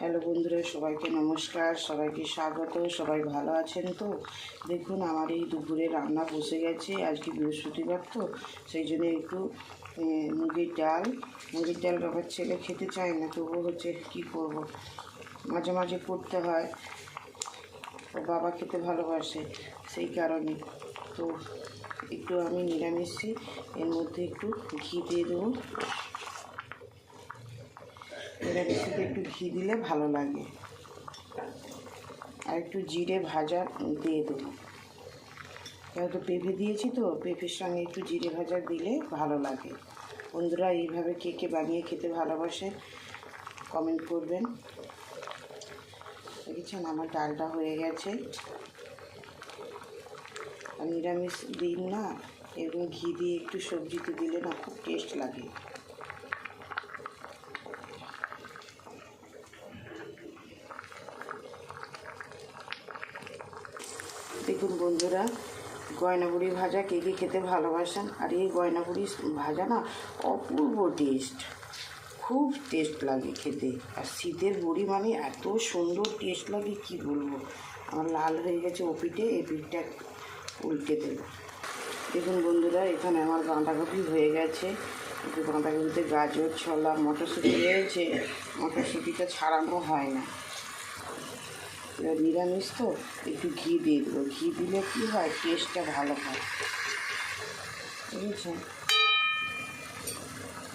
Hello বন্ধুরা, সবাইকে নমস্কার, সবাইকে স্বাগত, সবাই ভালো আছেন তো? দেখুন, আমার এই দুপুরে রান্না বসে গেছে, আজকে বৃহস্পতিবার তো, সেই জন্য একটু মুগের ডাল মুগের ডাল বাবার ছেলে খেতে চায় না তবুও হচ্ছে কী করব? মাঝে মাঝে করতে হয় বাবা খেতে ভালোবাসে, সেই কারণে। তো একটু আমি নিরামিষই, এর মধ্যে একটু ঘি দিয়ে দেবো। নিরামিষিতে একটু ঘি দিলে ভালো লাগে। আর একটু জিরে ভাজা দিয়ে দেবো। যেহেতু পেঁপে দিয়েছি তো, পেঁপের সঙ্গে একটু জিরে ভাজা দিলে ভালো লাগে। বন্ধুরা, এইভাবে কে কে বানিয়ে খেতে ভালোবাসে কমেন্ট করবেন। দেখেছেন আমার ডালটা হয়ে গেছে। নিরামিষ দিন না এবং ঘি দিয়ে একটু সবজিতে দিলে না খুব টেস্ট লাগে। দেখুন বন্ধুরা গয়নাগুড়ি ভাজা কে কে খেতে ভালোবাসেন? আর এই গয়নাগুড়ি ভাজা না অপূর্ব টেস্ট খুব টেস্ট লাগে খেতে। আর শীতের বড়ি মানে এত সুন্দর টেস্ট লাগে, কি বলব? আমার লাল হয়ে গেছে ওপিটে এই পিঠটা উল্টে দেবো। দেখুন বন্ধুরা, এখানে আমার বাঁধাকপি হয়ে গেছে। বাঁধাকপিতে গাজর, ছোলা, মটরশুঁটি রয়েছে। মটরশুঁটিটা ছাড়ানো হয় না। এবার নিরামিষ তো, একটু ঘি দিয়ে দেবো। ঘি দিলে কী হয়? টেস্টটা ভালো হয়। বুঝেছেন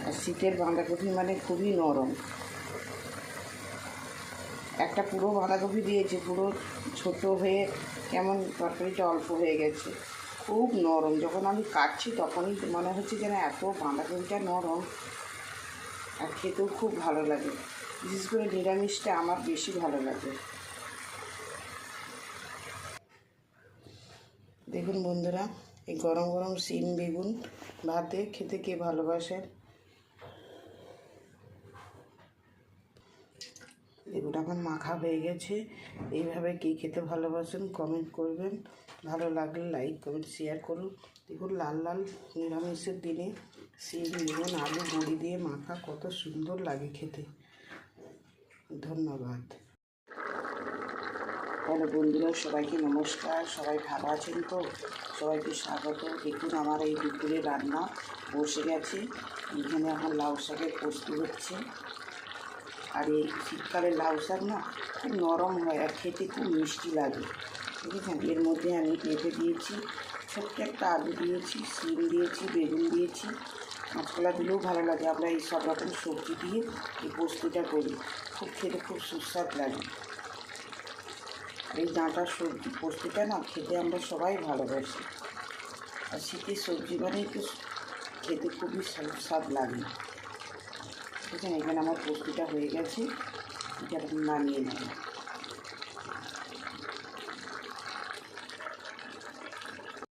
আর শীতের বাঁধাকপি মানে খুবই নরম। একটা পুরো বাঁধাকপি দিয়েছে, পুরো ছোট হয়ে কেমন তরকারিটা অল্প হয়ে গেছে। খুব নরম। যখন আমি কাটছি তখনই মনে হচ্ছে যেন এত বাঁধাকপিটা নরম আর খেতেও খুব ভালো লাগে। বিশেষ করে নিরামিষটা আমার বেশি ভালো লাগে। দেখুন বন্ধুরা, এই গরম গরম সিম বেগুন ভাতে খেতে কে ভালোবাসেন এগুলো এখন মাখা হয়ে গেছে। এইভাবে কে খেতে ভালোবাসেন কমেন্ট করবেন। ভালো লাগলে লাইক কমেন্ট শেয়ার করুন। দেখুন লাল লাল নিরামিষের দিনে সিম বেগুন, আলু, বড়ি দিয়ে মাখা কত সুন্দর লাগে খেতে। ধন্যবাদ। হ্যালো বন্ধুরা, সবাইকে নমস্কার। সবাই ভালো আছেন তো? সবাইকে স্বাগত। দেখুন, আমার এই দুপুরে রান্না বসে গেছে। এখানে এখন লাউ শাকের পোস্ত হচ্ছে। আর এই শীতকালে লাউ শাক না খুব নরম হয় আর খেতে খুব মিষ্টি লাগে, বুঝেছেন? এর মধ্যে আমি পেঁপে দিয়েছি, ছোট্ট একটা আলু দিয়েছি সিম দিয়েছি, বেগুন দিয়েছি কাঁচকলা দিলেও ভালো লাগে। আমরা এই সব রকম সবজি দিয়ে এই পোস্তটা করি। খুব খেতে খুব সুস্বাদ লাগে। এই ডাঁটা সবজি পোস্তটা না খেতে আমরা সবাই ভালোবাসি। আর শীতের সবজি মানে একটু খেতে খুবই স্বাদ- লাগে। ঠিক আছে, এখানে আমার পোস্তটা হয়ে গেছে। এটা নামিয়ে নেব।